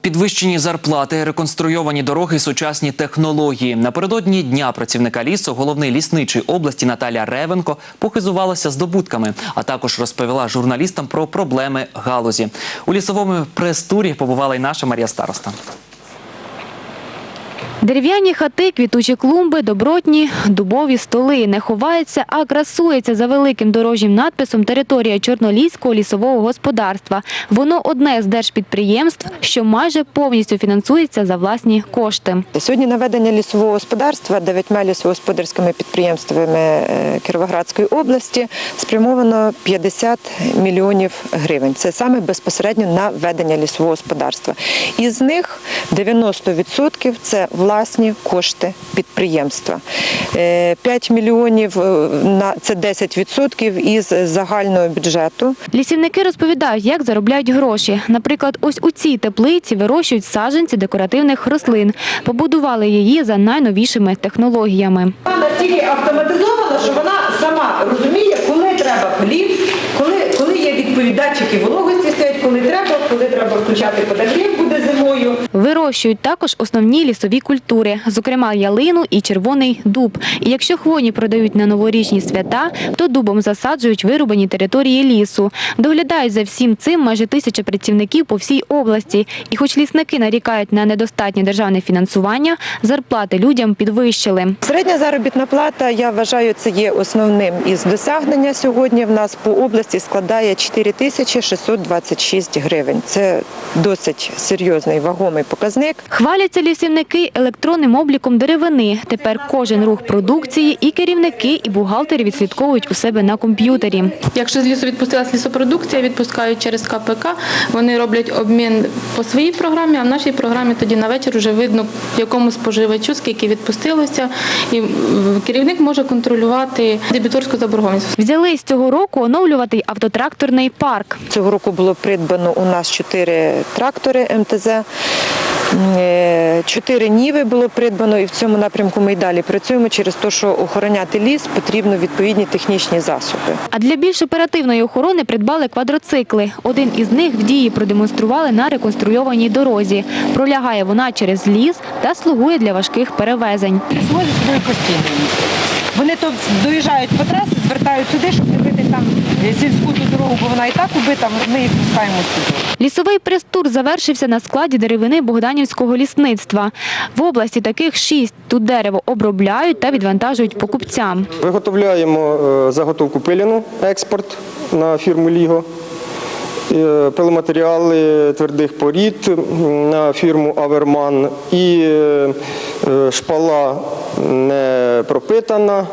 Підвищені зарплати, реконструйовані дороги, сучасні технології. Напередодні дня працівника лісу головний лісничий області Наталя Ревенко похизувалася здобутками, а також розповіла журналістам про проблеми галузі. У лісовому прес-турі побувала й наша Марія Староста. Дерев'яні хати, квітучі клумби, добротні, дубові столи не ховаються, а красується за великим дорожнім надписом територія Чорноліського лісового господарства. Воно одне з держпідприємств, що майже повністю фінансується за власні кошти. Сьогодні на ведення лісового господарства дев'ятьма лісогосподарськими підприємствами е, Кіровоградської області спрямовано 50 мільйонів гривень. Це саме безпосередньо на ведення лісового господарства. Із них 90% – це власні кошти підприємства. Е, 5 мільйонів е, на це 10% із загального бюджету. Лісівники розповідають, як заробляють гроші. Наприклад, ось у цій теплиці вирощують саджанці декоративних рослин. Побудували її за найновішими технологіями. Вона настільки автоматизована, що вона сама розуміє, коли треба полів, коли, коли є відповідачики вологості стоять, коли треба, включати подогрів буде зимою. Вирощують також основні лісові культури, зокрема ялину і червоний дуб. І якщо хвойні продають на новорічні свята, то дубом засаджують вирубані території лісу. Доглядають за всім цим майже тисяча працівників по всій області. І хоч лісники нарікають на недостатнє державне фінансування, зарплати людям підвищили. Середня заробітна плата, я вважаю, це є основним із досягнення сьогодні. В нас по області складає 4 тисячі 626 гривень. Це досить серйозний вагомий показник. Хваляться лісівники електронним обліком деревини. Тепер кожен рух продукції і керівники, і бухгалтери відслідковують у себе на комп'ютері. Якщо з лісу відпустилась лісопродукція, відпускають через КПК, вони роблять обмін по своїй програмі, а в нашій програмі тоді на вечір вже видно, якому споживачу, скільки відпустилося, і керівник може контролювати дебіторську заборгованість. Взялись цього року оновлювати автотракторний парк. Цього року було придбано у нас 4 трактори МТЗ. Е, Чотири ніви було придбано, і в цьому напрямку ми й далі працюємо через те, що охороняти ліс потрібно відповідні технічні засоби. А для більш оперативної охорони придбали квадроцикли. Один із них в дії продемонстрували на реконструйованій дорозі. Пролягає вона через ліс та слугує для важких перевезень. Свозять собою постійно. Вони то доїжджають по трасі, звертають сюди, щоб дивити там сільську ту дорогу, бо вона і так убита, ми їх пускаємо сюди. Лісовий прес-тур завершився на складі деревини Богданівського лісництва. В області таких шість. Тут дерево обробляють та відвантажують покупцям. Виготовляємо е, заготовку пиліну, експорт на фірму Ліго. Е, Пиломатеріали твердих порід на фірму Аверман і е, шпала не пропитана.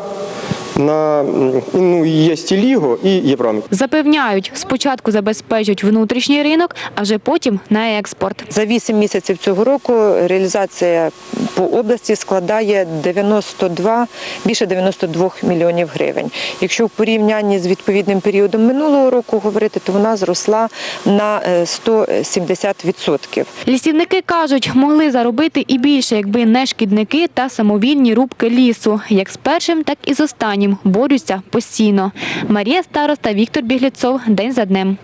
На ну, є і Ліго і Євромік. Запевняють, спочатку забезпечують внутрішній ринок, а вже потім на експорт. За 8 місяців цього року реалізація по області складає 92, більше 92 мільйонів гривень. Якщо в порівнянні з відповідним періодом минулого року говорити, то вона зросла на е, 170%. Лісівники кажуть, могли заробити і більше, якби не шкідники та самовільні рубки лісу. Як з першим, так і з останнім борються постійно. Марія Староста, Віктор Бігліцов. День за днем.